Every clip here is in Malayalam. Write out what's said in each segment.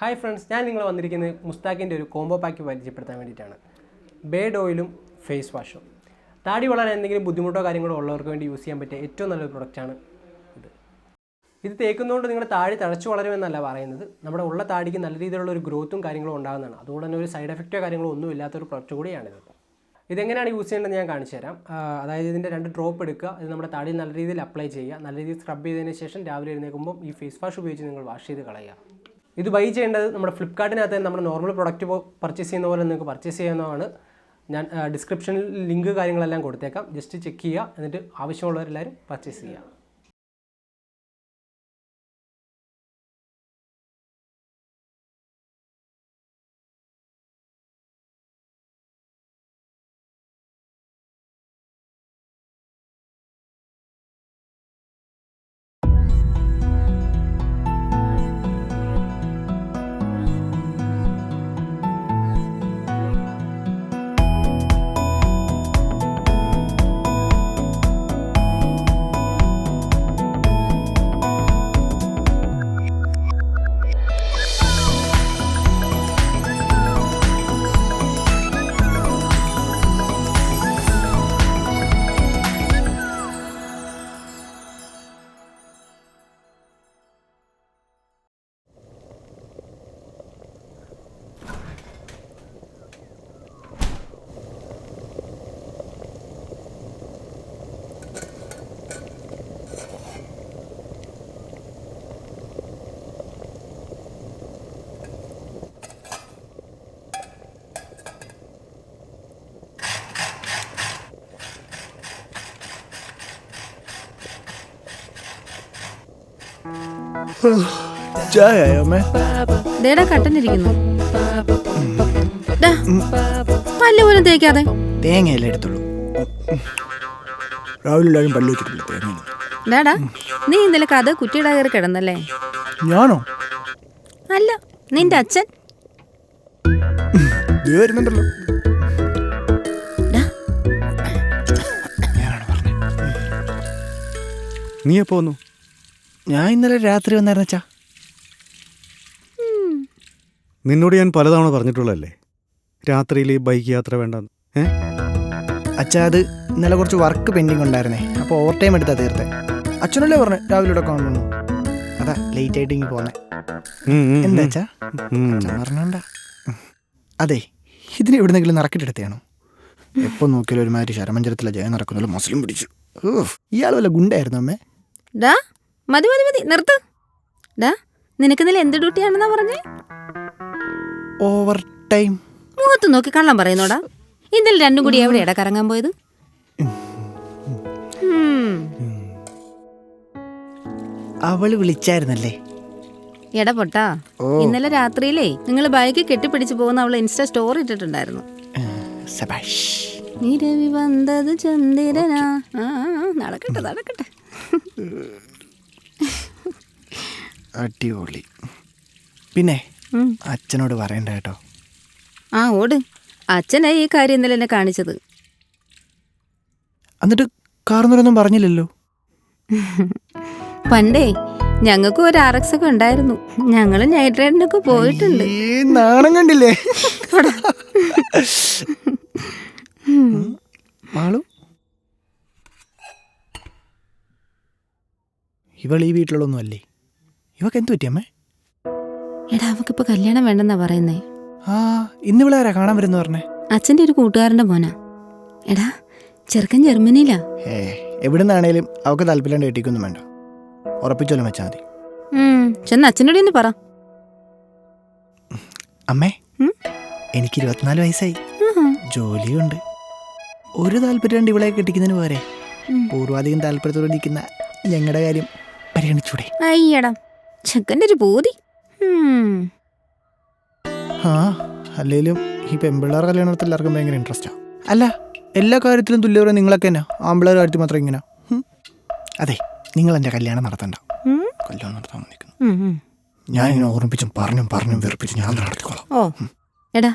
ഹായ് ഫ്രണ്ട്സ് ഞാൻ നിങ്ങൾ വന്നിരിക്കുന്നത് മുസ്താഖിന്റെ ഒരു കോംബോ പാക്ക് പരിചയപ്പെടുത്താൻ വേണ്ടിയിട്ടാണ്. ബേഡ് ഓയിലും ഫേസ് വാഷും. താടി വളരാൻ എന്തെങ്കിലും ബുദ്ധിമുട്ടോ കാര്യങ്ങളോ ഉള്ളവർക്ക് വേണ്ടി യൂസ് ചെയ്യാൻ പറ്റിയ ഏറ്റവും നല്ലൊരു പ്രൊഡക്റ്റാണ് ഇത്. ഇത് തേക്കുന്നതുകൊണ്ട് നിങ്ങളുടെ താടി തഴച്ചു വളരുമെന്നല്ല പറയുന്നത്. നമ്മുടെ ഉള്ള താടിക്ക് നല്ല രീതിയിലുള്ള ഒരു ഗ്രോത്തും കാര്യങ്ങളും ഉണ്ടാകുന്നതാണ്. അതുകൊണ്ട് തന്നെ ഒരു സൈഡ് എഫക്റ്റോ കാര്യങ്ങളോ ഒന്നും ഇല്ലാത്തൊരു പ്രൊഡക്റ്റ് കൂടിയാണിത് ഇതെങ്ങനെയാണ് യൂസ് ചെയ്യേണ്ടത് ഞാൻ കാണിച്ചു തരാം. അതായത് ഇതിന്റെ രണ്ട് ഡ്രോപ്പ് എടുക്കുക. ഇത് നമ്മുടെ താടിയിൽ നല്ല രീതിയിൽ അപ്ലൈ ചെയ്യുക. നല്ല രീതിയിൽ സ്ക്രബ് ചെയ്തതിന് ശേഷം രാവിലെ എഴുന്നേൽക്കുമ്പോൾ ഈ ഫേസ് വാഷ് ഉപയോഗിച്ച് നിങ്ങൾ വാഷ് ചെയ്ത് കളയുക. ഇത് ബൈ ചെയ്യേണ്ടത് നമ്മുടെ ഫ്ലിപ്കാർട്ടിനകത്ത് നമ്മുടെ നോർമൽ പ്രൊഡക്റ്റ് പർച്ചേസ് ചെയ്യുന്ന പോലെ നിങ്ങൾക്ക് പർച്ചേസ് ചെയ്യുന്നതാണ് ഞാൻ ഡിസ്ക്രിപ്ഷനിൽ ലിങ്ക് കാര്യങ്ങളെല്ലാം കൊടുത്തേക്കാം. ജസ്റ്റ് ചെക്ക് ചെയ്യുക. എന്നിട്ട് ആവശ്യമുള്ളവരെല്ലാവരും പർച്ചേസ് ചെയ്യുക. ചായയോ അമ്മേ? ദേടാ കട്ടനിരിക്കുന്നു. ഡാ, പല്ല് പോലും തേക്കാതെ. തേങ്ങയല്ലേ എടുത്തുള്ളൂ. രാവിലെ എല്ലാവരും പല്ല് വെച്ചിട്ടില്ല തേങ്ങ? ഡാടാ നീ ഇന്നലെ കഥ കുറ്റിയുടെ കയറി കിടന്നല്ലേ? ഞാനോ? അല്ല നിന്റെ അച്ഛൻ. വരുന്നുണ്ടല്ലോ. നീ എപ്പോ വന്നു? ഞാൻ ഇന്നലെ രാത്രി വന്നായിരുന്നു അച്ഛാ. നിന്നോട് ഞാൻ പലതവണ പറഞ്ഞിട്ടുള്ളതല്ലേ? രാത്രിയിൽ ബൈക്ക് യാത്ര വേണ്ടെന്ന്. ഏ? അച്ഛാ അത് ഇന്നലെ കുറച്ച് വർക്ക് പെൻഡിങ് ഉണ്ടായിരുന്നേ. അപ്പോൾ ഓവർ ടൈം എടുത്താ തീർത്തെ. അച്ഛനല്ലേ പറഞ്ഞു രാവിലെ ഇവിടെ കാണുന്നു അതാ ലേറ്റ് ആയിട്ട് ഇങ്ങനെ പോന്നെ. എന്താ. അച്ഛാ? പറഞ്ഞോണ്ട. അതെ ഇതിന് എവിടെന്നെങ്കിലും നടക്കിട്ടെടുത്തെയാണോ എപ്പോൾ നോക്കിയാലും ഒരുമാതിരി ശരമഞ്ചരത്തിലെ ജയം നടക്കുന്നുള്ള മുസ്ലിം പിടിച്ചു. ഇയാൾ വല്ല ഗുണ്ടായിരുന്നു അമ്മേ? ഡാ മതി മതി മതി. നിർത്ത്. ഡാ നിനക്ക് ഇന്നലെ എന്ത് ഡ്യൂട്ടിയാണെന്നാ പറഞ്ഞേ? ഓവർ ടൈം മുഖത്ത് നോക്കി കള്ളം പറയുന്നോടാ. ഇന്നലെ രണ്ടും കൂടി എവിടെയാടാ കറങ്ങാൻ പോയത്? അവൾ അവൾ വിളിച്ചായിരുന്നല്ലേ? എടാ പൊട്ടാ ഇന്നലെ രാത്രിയിലേ നിങ്ങൾ ബൈക്ക് കെട്ടിപ്പിടിച്ച് പോകുന്ന അവൾ ഇൻസ്റ്റ സ്റ്റോറി ഇട്ടിട്ടുണ്ടായിരുന്നു. നിരവി വന്നത് ചന്ദ്രനാ. നടക്കട്ടെ നടക്കട്ടെ. അടിപൊളി. പിന്നെ അച്ഛനോട് പറയണ്ട കേട്ടോ. ആ ഓട്. അച്ഛനായി ഈ കാര്യം ഇന്നലെ എന്നെ കാണിച്ചത്. എന്നിട്ട് കാർന്നൊരൊന്നും പറഞ്ഞില്ലല്ലോ? പണ്ടേ ഞങ്ങൾക്ക് ഒരു ആർ എക്സ് ഒക്കെ ഉണ്ടായിരുന്നു. ഞങ്ങൾ നൈറ്റ് റൈഡിനൊക്കെ പോയിട്ടുണ്ട് നാണം കണ്ടില്ലേ? മാളു ഇവൾ ഈ വീട്ടിലുള്ളൊന്നും അല്ലേ ഇവക്ക് എന്ത് പറ്റിയമ്മേ എടാ അവക്കിപ്പോ കല്യാണം വേണ്ടെന്നാ പറയുന്നേ. ആ ഇന്ന് ഇവിടെ ആരാ കാണാൻ വരുന്ന പറഞ്ഞേ? അച്ഛന്റെ ഒരു കൂട്ടുകാരന്റെ മോനാ. എടാ ചെറുക്കൻ ജർമ്മനിയിലാ. ഏ എവിടുന്നാണേലും അവക്ക് താല്പര്യം കെട്ടിക്കൊന്നും വേണ്ട. ഉറപ്പിച്ചോലും വെച്ചാൽ മതി. ചെന്ന് അച്ഛനോട് ഒന്ന് പറ. അമ്മേ എനിക്ക് ഇരുപത്തിനാല് വയസ്സായി. ജോലിയുണ്ട്. ഒരു താല്പര്യം ഇവളെ കെട്ടിക്കുന്നതിന് പോരെ. പൂർവാധികം താല്പര്യത്തോടെ ഇരിക്കുന്ന ഞങ്ങളുടെ കാര്യം പരിഗണിച്ചൂടെ? അയ്യടാ. ചെക്കന്റെ ഒരു പൂതി അല്ലേലും ആ അല്ലെങ്കിലും ഈ പെമ്പിള്ളേർ കല്യാണത്തിൽ എല്ലാവർക്കും ഭയങ്കര ഇൻട്രസ്റ്റാ അല്ല എല്ലാ കാര്യത്തിലും തുല്യവരെ നിങ്ങളൊക്കെ തന്നെ ആമ്പിള്ളേർ കാര്യത്തിൽ മാത്രം ഇങ്ങനെ? അതെ നിങ്ങൾ എന്റെ കല്യാണം നടത്തണ്ട. കല്യാണം നടത്താൻ നിൽക്കുന്നു ഉം. ഞാൻ ഇങ്ങനെ ഓർമ്മിപ്പിച്ചും പറഞ്ഞും പറഞ്ഞും വെറുപ്പിച്ചും ഞാൻ നടത്തിക്കോളാം. ഓ. എടാ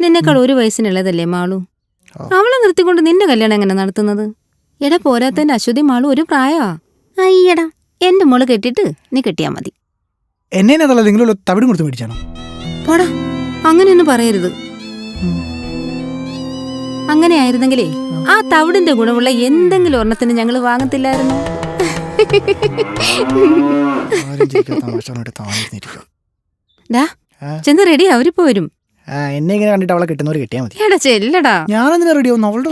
നിന്നെക്കാൾ ഒരു വയസ്സിനുള്ളതല്ലേ മാളു. അവളെ നിർത്തിക്കൊണ്ട് നിന്റെ കല്യാണം എങ്ങനെ നടത്തുന്നത്? എടാ പോരാത്തന്റെ അശ്വതി മാളു ഒരു പ്രായമാ അയ്യടാ എന്റെ മോൾ കെട്ടിട്ട് നീ കെട്ടിയാ മതി. എന്നെ അതല്ല നിങ്ങൾ തവിടും കൊടുത്ത് മേടിച്ചാണോ? പോടാ. അങ്ങനെയൊന്നും പറയരുത്. അങ്ങനെ ആയിരുന്നെങ്കിലേ ആ തവിടിന്റെ ഗുണമുള്ള എന്തെങ്കിലും ഒരെണ്ണത്തിന് ഞങ്ങൾ വാങ്ങത്തില്ലായിരുന്നു. ഡാ. ചെന്ന് റെഡി അവരിപ്പോ വരും. ആ എന്നെ ഇങ്ങനെ കണ്ടിട്ട് അവളെ കിട്ടുന്നവർ കിട്ടിയാൽ മതി. എടാ ചെല്ലടാ. ഞാനെന്തിനാ റെഡി ആവുന്നു? അവളുടെ.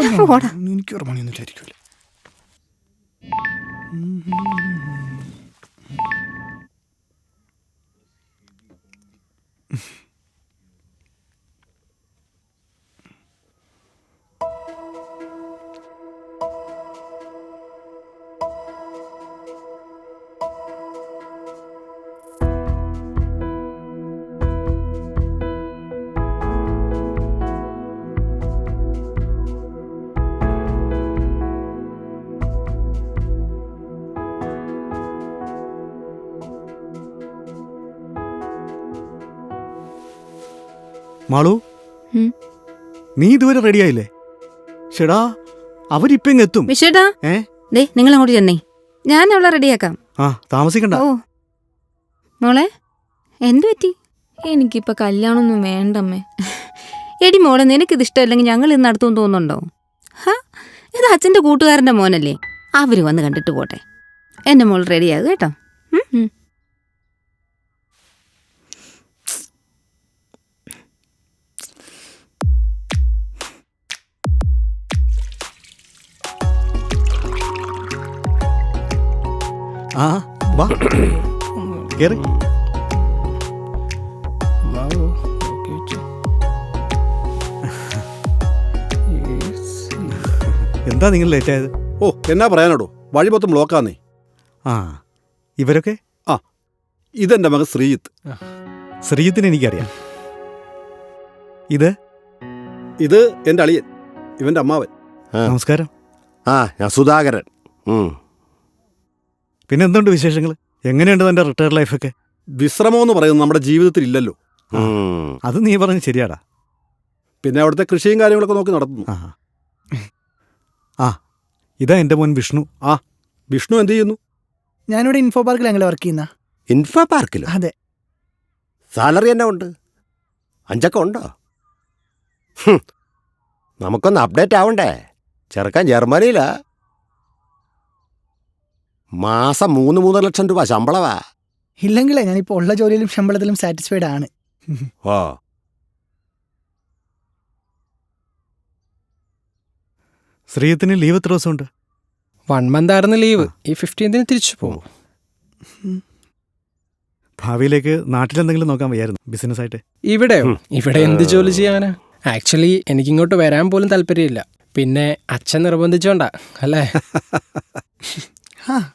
എനിക്ക് ഒരു മണിയൊന്നും വിചാരിക്കൂല മാളു? ഉം. നീ ഇതുവരെ റെഡിയായില്ലേ ഷെടാ അവരിപ്പം ഇങ്ങ് എത്തും. വിഷേട്ടാ ഏ? ദേ നിങ്ങൾ അങ്ങോട്ട് ചെന്നേ. ഞാൻ അവളെ റെഡിയാക്കാം ആ താമസിക്കണ്ട. ഓ. മോളെ എന്ത് പറ്റി? എനിക്കിപ്പ കല്യാണമൊന്നും വേണ്ടമ്മേ. എടി മോളെ നിനക്കിത് ഇഷ്ടമല്ലെങ്കിൽ ഞങ്ങൾ ഇന്ന് നടത്തുമെന്ന് തോന്നുന്നുണ്ടോ ഹാ ഇത് അച്ഛന്റെ കൂട്ടുകാരന്റെ മോനല്ലേ? അവർ വന്ന് കണ്ടിട്ട് പോട്ടെ. എന്റെ മോൾ റെഡിയാകും കേട്ടോ. ഉം, ആ വാ. കേറി. എന്താ നിങ്ങൾ ലേറ്റ് ആയത്? ഓ എന്നാ പറയാനോടോ? വഴി മൊത്തം ബ്ലോക്കാന്നേ. ആ ഇവരൊക്കെ? ആ ഇതെന്റെ മകൻ ശ്രീജിത്ത്. ശ്രീജിത്തിനെ എനിക്കറിയാം. ഇത്? ഇത് എന്റെ അളിയൻ. ഇവന്റെ അമ്മാവൻ. നമസ്കാരം. ആ ഞാൻ സുധാകരൻ. ഉം. പിന്നെ എന്തുണ്ട് വിശേഷങ്ങൾ എങ്ങനെയുണ്ട് തന്റെ റിട്ടയർ ലൈഫൊക്കെ വിശ്രമം എന്ന് പറയുന്നത് നമ്മുടെ ജീവിതത്തിൽ ഇല്ലല്ലോ അത് നീ പറഞ്ഞ് ശരിയാടാ. പിന്നെ അവിടുത്തെ കൃഷിയും കാര്യങ്ങളൊക്കെ നോക്കി നടത്തുന്നു. ആ. ആ ഇതാ എന്റെ മോൻ വിഷ്ണു. ആ വിഷ്ണു എന്ത് ചെയ്യുന്നു? ഞാനിവിടെ ഇൻഫോ പാർക്കിൽ ഞങ്ങൾ വർക്ക് ചെയ്യുന്ന. ഇൻഫോ പാർക്കിലോ അതെ. സാലറി എന്നാ ഉണ്ട്? അഞ്ചൊക്കെ ഉണ്ടോ? നമുക്കൊന്ന് അപ്ഡേറ്റ് ആവണ്ടേ? ചെറുക്കാൻ ജർമ്മനിയിലാ. മാസം മൂന്ന് മൂന്നര ലക്ഷം രൂപ ശമ്പളവാ. ഇല്ലെങ്കിലേ ഞാനിപ്പോൾ ഉള്ള ജോലിയിലും ശമ്പളത്തിലും സാറ്റിസ്ഫൈഡ് ആണ്. ഓ ശ്രീയത്തിന് ലീവ് എത്ര ദിവസമുണ്ട്? വൺ മന്ത് ആയിരുന്നു ലീവ് ഈ ഫിഫ്റ്റീൻത്തിന് തിരിച്ചു പോകും. ഭാവിയിലേക്ക് നാട്ടിലെന്തെങ്കിലും നോക്കാൻ വയ്യായിരുന്നു ബിസിനസ് ആയിട്ട്? ഇവിടെ എന്ത് ജോലി ചെയ്യാനാ? ആക്ച്വലി എനിക്കിങ്ങോട്ട് വരാൻ പോലും താല്പര്യമില്ല. പിന്നെ അച്ഛൻ നിർബന്ധിച്ചോണ്ടാ അല്ലേ? ആ.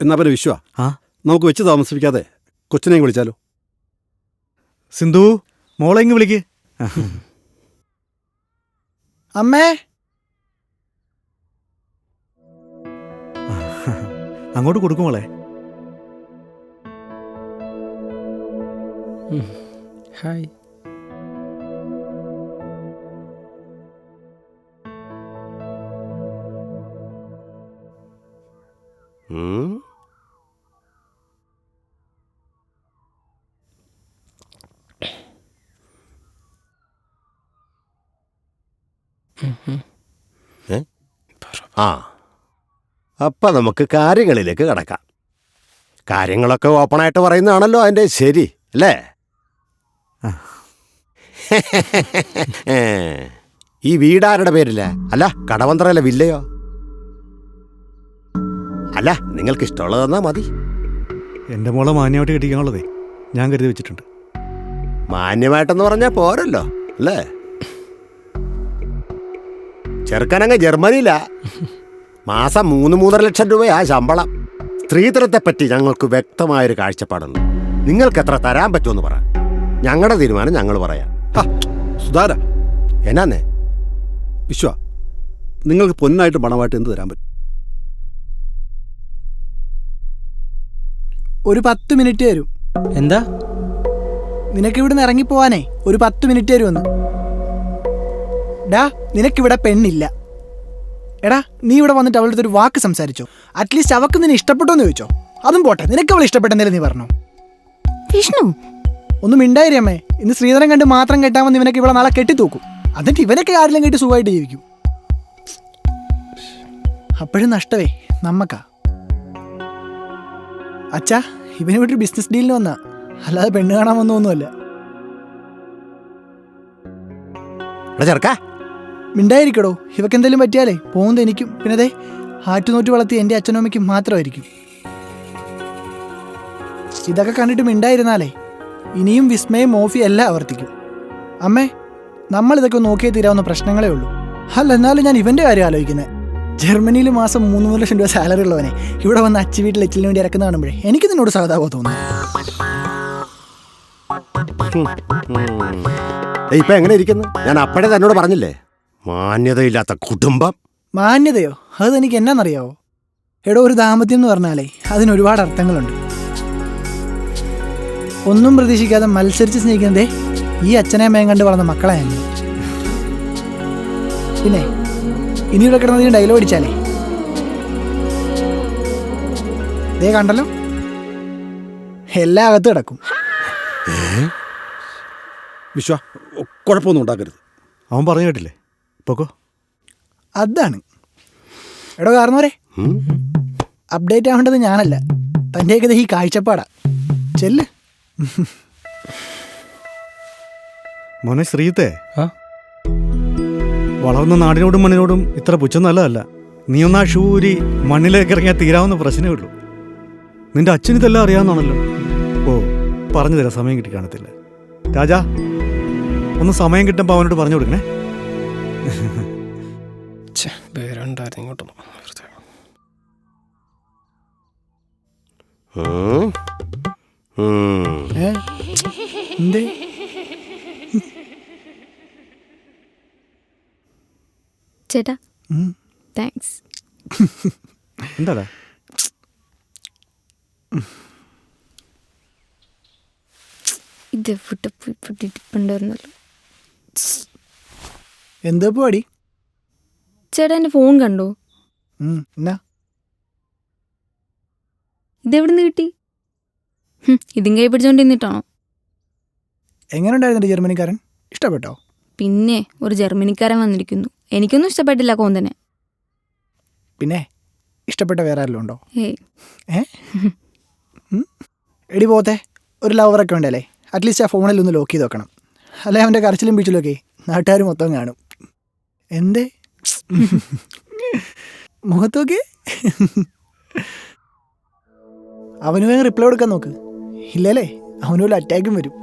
എന്നാ പിന്നെ വിശ്വ? ആ. നമുക്ക് വെച്ച് താമസിപ്പിക്കാതെ കൊച്ചിനെയും വിളിച്ചാലോ? സിന്ധു മോളെ ഇങ്ങ് വിളിക്ക്. അമ്മേ. അങ്ങോട്ട് കൊടുക്കും മോളെ. ഹായ്. ആ. അപ്പം നമുക്ക് കാര്യങ്ങളിലേക്ക് കടക്കാം. കാര്യങ്ങളൊക്കെ ഓപ്പണായിട്ട് പറയുന്നതാണല്ലോ അതിന്റെ ശരി അല്ലേ? ഈ വീടാരുടെ പേരില്ല അല്ല കടവന്ത്രല്ല വില്ലയോ? അല്ല നിങ്ങൾക്ക് ഇഷ്ടമുള്ളത് തന്നാ മതി. എന്റെ മോളെ മാന്യമായിട്ട് കെട്ടിക്കാനുള്ളതേ ഞാൻ കരുതി വെച്ചിട്ടുണ്ട്. മാന്യമായിട്ടെന്ന് പറഞ്ഞാൽ പോരല്ലോ അല്ലേ? ചെറുക്കനങ്ങ് ജർമ്മനിയിലാ. മാസം മൂന്ന് മൂന്നര ലക്ഷം രൂപയാ ശമ്പളം. സ്ത്രീധനത്തെപ്പറ്റി ഞങ്ങൾക്ക് വ്യക്തമായൊരു കാഴ്ചപ്പാടുണ്ട്. നിങ്ങൾക്ക് എത്ര തരാൻ പറ്റുമെന്ന് പറ. ഞങ്ങളുടെ തീരുമാനം ഞങ്ങൾ പറയാം. സുധാര എന്നാന്നേ? വിശ്വ നിങ്ങൾക്ക് പൊന്നായിട്ട് പണമായിട്ട് എന്ത് തരാൻ പറ്റും? ഒരു പത്ത് മിനിറ്റ് തരും. എന്താ? നിനക്ക് ഇവിടുന്ന് ഇറങ്ങിപ്പോവാനേ ഒരു പത്ത് മിനിറ്റ് തരുമെന്ന്. ഡാ നിനക്കിവിടെ പെണ്ണില്ല. എടാ നീ ഇവിടെ വന്നിട്ട് അവളുടെ ഒരു വാക്ക് സംസാരിച്ചോ? അറ്റ്ലീസ്റ്റ് അവക്ക് നിന്നെ ഇഷ്ടപ്പെട്ടോ എന്ന് ചോദിച്ചോ? അതും പോട്ടെ നിനക്ക് അവൾ ഇഷ്ടപ്പെട്ടെന്നല്ലേ നീ പറഞ്ഞു? വിഷ്ണു? ഒന്നും മിണ്ടായിരമ്മേ ഇന്ന് ശ്രീധരൻ കണ്ട് മാത്രം കെട്ടാമെന്ന് ഇവനൊക്കെ ഇവിടെ നാളെ കെട്ടിത്തൂക്കും. എന്നിട്ട് ഇവനൊക്കെ ആരെങ്കിലും കെട്ടി സുഖമായിട്ട് ജീവിക്കും. അപ്പോഴും നഷ്ടവേ നമ്മക്കാ. അച്ഛാ ഇവന് ഇവിടെ ഒരു ബിസിനസ് ഡീലിന് വന്നാ. അല്ലാതെ പെണ്ണ് കാണാൻ വന്നൊന്നുമല്ല. ചേർക്കാ ചെറുക്കാ മിണ്ടായിരിക്കടോ. ഇവക്ക് എന്തെങ്കിലും പറ്റിയാലേ പോകുന്നത് എനിക്കും. പിന്നെ അതെ ആറ്റുനോറ്റ് വളർത്തി എന്റെ അച്ഛനും അമ്മയ്ക്കും മാത്രമായിരിക്കും. ഇതൊക്കെ കണ്ടിട്ട് മിണ്ടായിരുന്നാലേ ഇനിയും വിസ്മയം മോഫി എല്ലാം ആവർത്തിക്കും. അമ്മേ നമ്മൾ ഇതൊക്കെ നോക്കിയേ തീരാവുന്ന പ്രശ്നങ്ങളേ ഉള്ളൂ. അല്ല എന്നാലും ഞാൻ ഇവന്റെ കാര്യം ആലോചിക്കുന്നത് ജർമ്മനിയിൽ മാസം മൂന്ന് മൂന്ന് ലക്ഷം രൂപ സാലറി ഉള്ളവനെ ഇവിടെ വന്ന് അച്ഛ വീട്ടിൽ എച്ചിലിന് വേണ്ടി ഇറക്കുന്ന കാണുമ്പോഴേ എനിക്ക് നിന്നോട് സഹതാപം തോന്നുന്നു. ഇപ്പൊ എങ്ങനെ ഇരിക്കുന്നു? ഞാൻ അപ്പോഴേ തന്നോട് പറഞ്ഞില്ലേ? മാന്യതയില്ലാത്ത കുടുംബം? മാന്യതയോ? അത് എനിക്ക് എന്നാന്നറിയാവോ? എടോ ഒരു ദാമ്പത്യം എന്ന് പറഞ്ഞാലേ അതിന് ഒരുപാട് അർത്ഥങ്ങളുണ്ട്. ഒന്നും പ്രതീക്ഷിക്കാതെ മത്സരിച്ച് സ്നേഹിക്കുന്നതേ ഈ അച്ഛനെ അമ്മയും കണ്ട് വളർന്ന മക്കളെ ഞങ്ങൾ പിന്നെ ഇനി ഇവിടെ കിടന്നതിന് ഡയലോഗ് അടിച്ചാലേ? ദേ കണ്ടല്ലോ? എല്ലാ അകത്ത് കിടക്കും. വിശ്വ കുഴപ്പമൊന്നും ഉണ്ടാക്കരുത്. അവൻ പറഞ്ഞു കേട്ടില്ലേ? പൊക്കോ. അതാണ്. എടോ കാരണവരെ ഉം? അപ്ഡേറ്റ് ആവേണ്ടത് ഞാനല്ല. തന്റെയൊക്കെ ഈ കാഴ്ചപ്പാടാ. ചെല്ല്. മോനെ ശ്രീത്തെ ആ? വളർന്ന നാടിനോടും മണ്ണിനോടും ഇത്ര പുച്ഛം നല്ലതല്ല. നീ ഒന്നാ ഷൂരി മണ്ണിലേക്ക് ഇറങ്ങിയാൽ തീരാവുന്ന പ്രശ്നമേ ഉള്ളൂ. നിന്റെ അച്ഛന് ഇതെല്ലാം അറിയാവുന്നതാണല്ലോ. ഓ പറഞ്ഞു തരാം സമയം കിട്ടി കാണത്തില്ല. രാജാ ഒന്ന് സമയം കിട്ടുമ്പോൾ അവനോട് പറഞ്ഞു കൊടുക്കണേ. പേരുണ്ടായിരുന്നു ഇങ്ങോട്ടൊന്നും എന്തേ ചേട്ടാ. താങ്ക്സ് എന്താടാ ഇത് എവിടെ പോയി പൊട്ടിട്ടുണ്ടായിരുന്നല്ലോ എന്താ പരിപാടി ചേട്ടാ എന്റെ ഫോൺ കണ്ടോ? എന്നാ? ഇതെവിടെ കിട്ടി? ഹും, ഇതും കൈ പിടിച്ചോണ്ടിരുന്നിട്ടാണോ? എങ്ങനെ ഉണ്ടായിരുന്നു ജർമ്മനിക്കാരൻ? ഇഷ്ടപ്പെട്ടോ? പിന്നെ ഒരു ജർമ്മനിക്കാരൻ വന്നിരിക്കുന്നു. എനിക്കൊന്നും ഇഷ്ടപ്പെട്ടില്ല കോന്തനെ. പിന്നെ ഇഷ്ടപ്പെട്ട വേറെ ആരെല്ലാം ഉണ്ടോ? ഏയ് ഏ? ഉം? എടി പോത്തെ ഒരു ലവറൊക്കെ ഉണ്ടല്ലേ? അറ്റ്ലീസ്റ്റ് ആ ഫോണിൽ ഒന്ന് ലോക്ക് ചെയ്ത് വെക്കണം. അല്ലെ അവന്റെ കരച്ചിലും പിടിച്ചിലും ഒക്കെ നാട്ടുകാർ മൊത്തം കാണും. എന്തേ? മുഖത്തോക്കെ അവന് വേഗം റിപ്ലൈ കൊടുക്കാൻ നോക്ക്. ഇല്ലല്ലേ? അവനൊരു വല്ല അറ്റാക്കും വരും.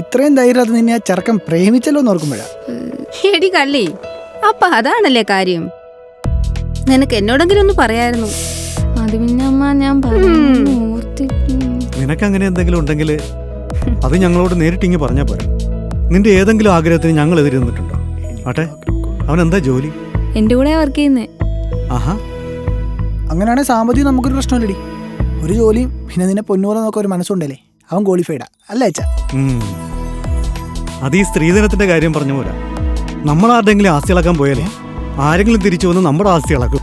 ഇത്രയും ധൈര്യം നിന്നെ ആ ചെറുക്കൻ പ്രേമിച്ചല്ലോ എന്ന് ഓർക്കുമ്പോഴാ. എടി കള്ളി അപ്പൊ അതാണല്ലേ കാര്യം. നിനക്ക് എന്നോടെങ്കിലും ഒന്ന് പറയായിരുന്നു. അത് പിന്നെ അമ്മ ഞാൻ പറഞ്ഞു നിനക്ക് അങ്ങനെ എന്തെങ്കിലും ഉണ്ടെങ്കിൽ അത് ഞങ്ങളോട് നേരിട്ടിങ്ങ് പറഞ്ഞാൽ പോരാ. നിന്റെ ഏതെങ്കിലും ആഗ്രഹത്തിന് ഞങ്ങൾ എതിരുന്നിട്ടുണ്ടോ ആട്ടെ അവൻ എന്താ ജോലി? എന്റെ കൂടെ വർക്ക് ചെയ്യുന്നേ. ആഹാ. അങ്ങനെയാണെങ്കിൽ സാമ്പത്തികം നമുക്കൊരു പ്രശ്നമില്ലടി. ഒരു ജോലിയും പിന്നെ നിന്നെ പൊന്നുപോലെ നോക്കാൻ ഒരു മനസ്സുണ്ടല്ലേ? അവൻ ക്വാളിഫൈഡാ അല്ല അച്ഛാ. അത് ഈ സ്ത്രീധനത്തിന്റെ കാര്യം പറഞ്ഞ പോലെ നമ്മൾ ആരുടെങ്കിലും ആസ്തി ഇളക്കാൻ പോയാലേ ആരെങ്കിലും തിരിച്ചു വന്ന് നമ്മുടെ ആസ്തി ഇളക്കും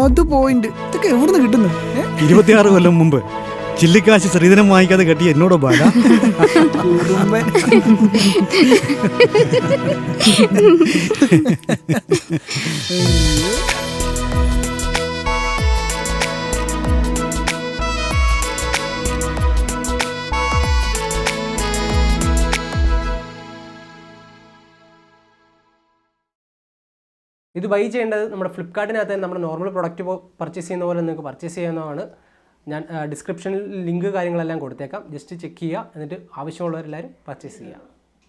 അത് പോയിന്റ് ഇതൊക്കെ എവിടുന്ന് കിട്ടുന്നു? ഇരുപത്തിയാറ് കൊല്ലം മുമ്പ് ചില്ലിക്കാശ് ശ്രീധനം വാങ്ങിക്കാതെ കെട്ടി എന്നോട് ബാല ഇത് ബൈ ചെയ്യേണ്ടത് നമ്മുടെ ഫ്ലിപ്കാർട്ടിനകത്ത് നമ്മുടെ നോർമൽ പ്രൊഡക്റ്റ് പർച്ചേസ് ചെയ്യുന്ന പോലെ നിങ്ങൾക്ക് പർച്ചേസ് ചെയ്യാവുന്നതാണ്. ഞാൻ ഡിസ്ക്രിപ്ഷനിൽ ലിങ്ക് കാര്യങ്ങളെല്ലാം കൊടുത്തേക്കാം. ജസ്റ്റ് ചെക്ക് ചെയ്യുക. എന്നിട്ട് ആവശ്യമുള്ളവരെല്ലാവരും പർച്ചേസ് ചെയ്യുക.